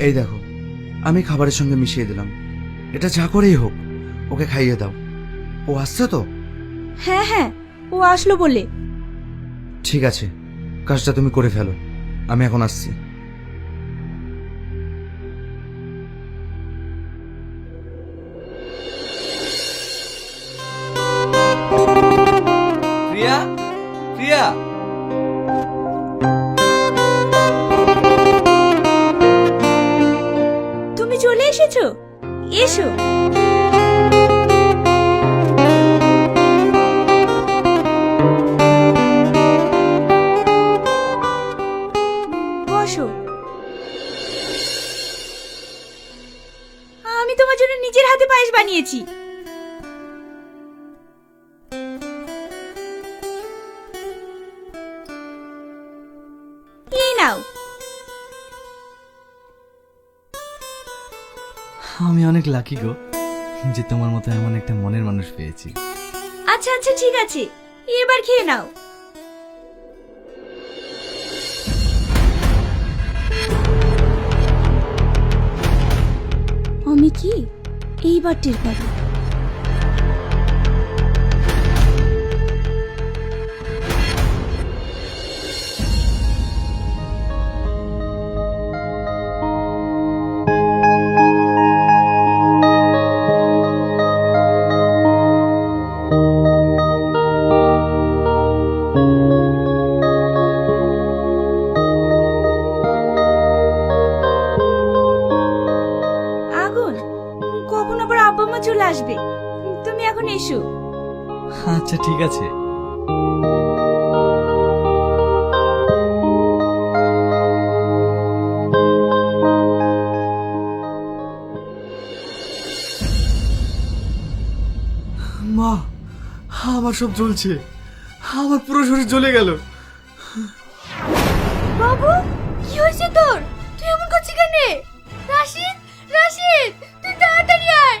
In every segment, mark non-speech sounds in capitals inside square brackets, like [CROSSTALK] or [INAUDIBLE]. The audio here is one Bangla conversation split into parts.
এই দেখো আমি খাবারের সঙ্গে মিশিয়ে দিলাম। এটা যা করেই হোক ওকে খাইয়ে দাও। ও আসছে তো? হ্যাঁ হ্যাঁ ও আসলো বলে। ঠিক আছে কাজটা তুমি করে ফেলো। আমি এখন আসছি। এসেছ এসো। বসো। আমি তোমার জন্য নিজের হাতে পায়েস বানিয়েছি। আমি অনেক লাকি গো যে তোমার মতো এমন একটা মনের মানুষ পেয়েছি। আচ্ছা আচ্ছা ঠিক আছে। এবার খেয়ে নাও। আমি কি? এইবার টের পাবো। আবার আব্বা মা চলে আসবে। তুমি এখন এসো। আচ্ছা ঠিক আছে। মা আমার সব জ্বলছে। আমার পুরো শরীর জ্বলে গেল। বাবু কি হয়েছে তোর? তুই এমন করছিস কেন? রাশিদ রাশিদ তুই তাড়াতাড়ি আয়।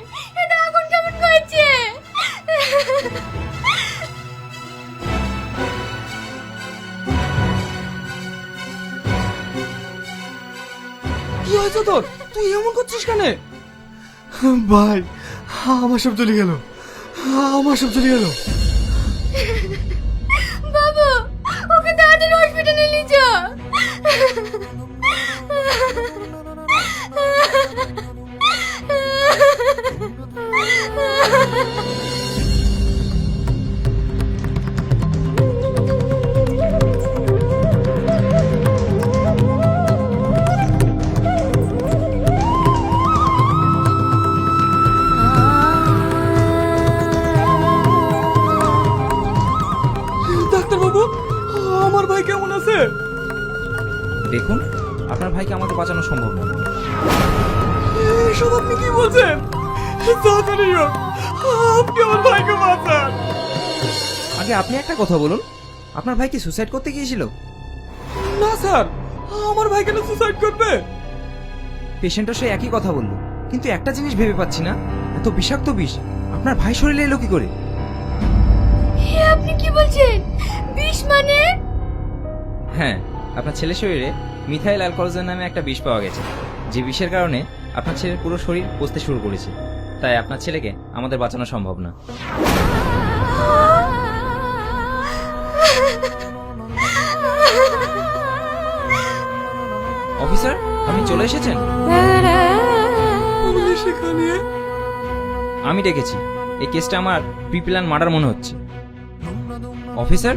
তোর? তুই এমন করছিস কেন? ভাই, আমার সব চলে গেল। আমার সব চলে গেল। বাবু, ওকে তাড়াতাড়ি হসপিটালে নিয়ে যা। ডাক্তার [LAUGHS] দেখুন আপনার ভাইকে আমাকে বাঁচানো সম্ভব নয় এসব আপনি কি বলছেন? তাড়াতাড়ি হোক, আপনি আমার ভাইকে বাঁচান। আগে আপনি একটা কথা বলুন আপনার ভাই কি সুসাইড করতে গিয়েছিল? না স্যার। আমার ভাই কেন সুসাইড করবে। পেশেন্টও সে একই কথা বলল কিন্তু একটা জিনিস ভেবে পাচ্ছি না এত বিষাক্ত বিষ আপনার ভাই শরীরে এলো কি করে? হে আপনি কি বলছেন? বিষ মানে? হ্যাঁ আপনার ছেলের শরীরে মিথাইল অ্যালকোহলিজম নামে একটা বিষ পাওয়া গেছে। যে বিষের কারণে আপনার ছেলের পুরো শরীর পচতে শুরু করেছে। তাই আপনার ছেলেকে আমাদের বাঁচানো সম্ভব না। অফিসার আপনি চলে এসেছেন? আমি ডেকেছি। এই কেসটা আমার প্রিপ্ল্যান মার্ডার মনে হচ্ছে। অফিসার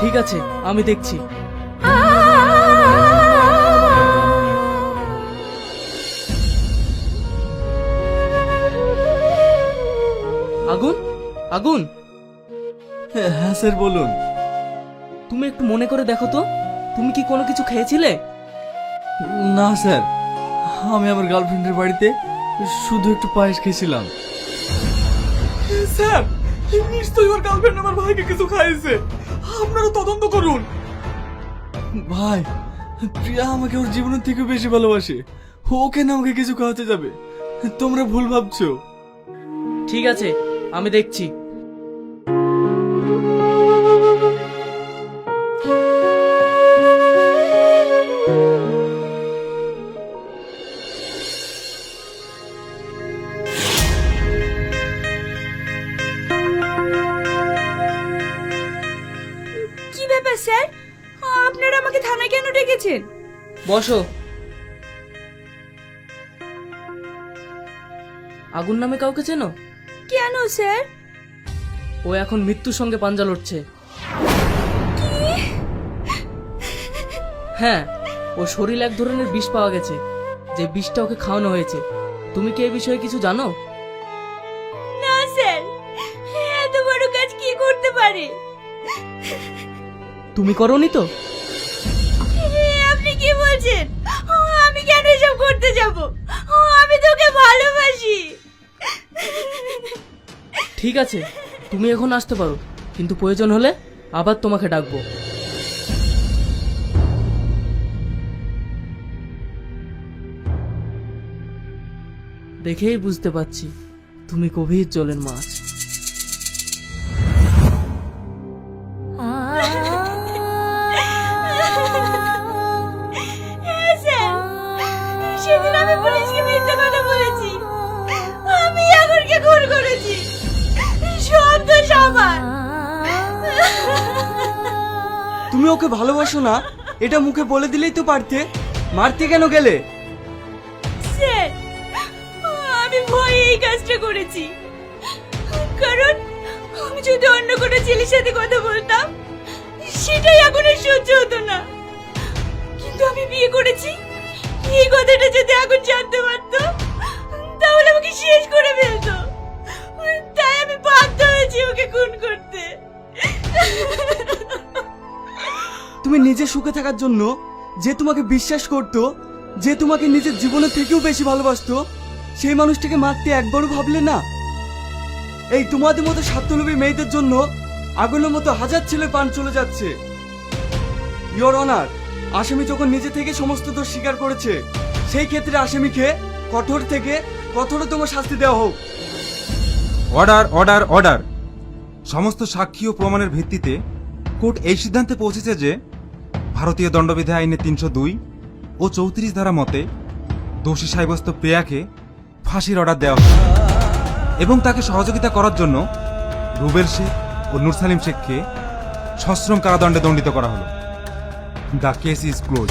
ঠিক আছে আমি দেখছি। আগুন আগুন। হ্যাঁ স্যার বলুন। তুমি একটু মনে করে দেখো তো তুমি কি কোনো কিছু খেয়েছিলে? না স্যার। আমি আমার গার্লফ্রেন্ডের বাড়িতে শুধু একটু পায়েস খেয়েছিলাম। স্যার নিশ্চয়ই ওর গার্লফ্রেন্ড আমার ভাইকে কিছু খাইয়েছে। আপনারা তদন্ত করুন। ভাই প্রিয়া আমাকে ওর জীবনের থেকে বেশি ভালোবাসে। ওকে না ওকে কিছু খাওয়াতে যাবে? তোমরা ভুল ভাবছ। ঠিক আছে আমি দেখছি। বসো। আগুন নামে কাউকে চেনো? কেন স্যার? ও এখন মৃত্যুর সঙ্গে পাঞ্জা লড়ছে। হ্যাঁ ও শরীর এক ধরনের বিষ পাওয়া গেছে। যে বিষটা ওকে খাওয়ানো হয়েছে। তুমি কি এই বিষয়ে কিছু জানো? না স্যার। এত বড় কাজ কি করতে পারে? তুমি করনি তো? বলছেন? আমি কেন এসব করতে যাব? আমি তোকে ভালোবাসি। ঠিক আছে, তুমি এখন আসতে পারো, কিন্তু প্রয়োজন হলে আবার তোমাকে ডাকবো। দেখেই বুঝতে পারছি, তুমি গভীর জলের মাছ। সবার তুমি ওকে ভালোবাসো না এটা মুখে বলে দিলেই তো পারতে। মারতে কেন গেলে? স্যার আমি ভয়ে এই কাজটা করেছি। কারণ আমি যদি অন্য কোনো ছেলের সাথে কথা বলতাম সেটাই এখন আর সহ্য হতো না। কিন্তু আমি বিয়ে করেছি এই কথাটা যদি এখন জানতে পারতো তাহলে আমাকে শেষ করে ফেলতো। তুমি নিজে সুখে থাকার জন্য যে তোমাকে বিশ্বাস করতো, যে তোমাকে নিজের জীবনের থেকেও বেশি ভালোবাসতো, সেই মানুষটাকে মারতে একবারও ভাবলে না? এই তোমাদের মতো স্বার্থলোভী মেয়েদের জন্য আগুনের মতো হাজার ছেলে পান চলে যাচ্ছে। ইয়োর অনার আসামি যখন নিজে থেকে সমস্ত দোষ স্বীকার করেছে, সেই ক্ষেত্রে আসামিকে কঠোর থেকে কঠোরতম শাস্তি দেওয়া হোক। অর্ডার অর্ডার অর্ডার সমস্ত সাক্ষী ও প্রমাণের ভিত্তিতে কোর্ট এই সিদ্ধান্তে পৌঁছেছে যে ভারতীয় দণ্ডবিধি আইনে তিনশো দুই ও চৌত্রিশ ধারা মতে দোষী সাব্যস্ত প্রিয়াকে ফাঁসির অর্ডার দেওয়া হয় এবং তাকে সহযোগিতা করার জন্য রুবেল শেখ ও নুরসালিম শেখকে সশ্রম কারাদণ্ডে দণ্ডিত করা হলো। The case is close.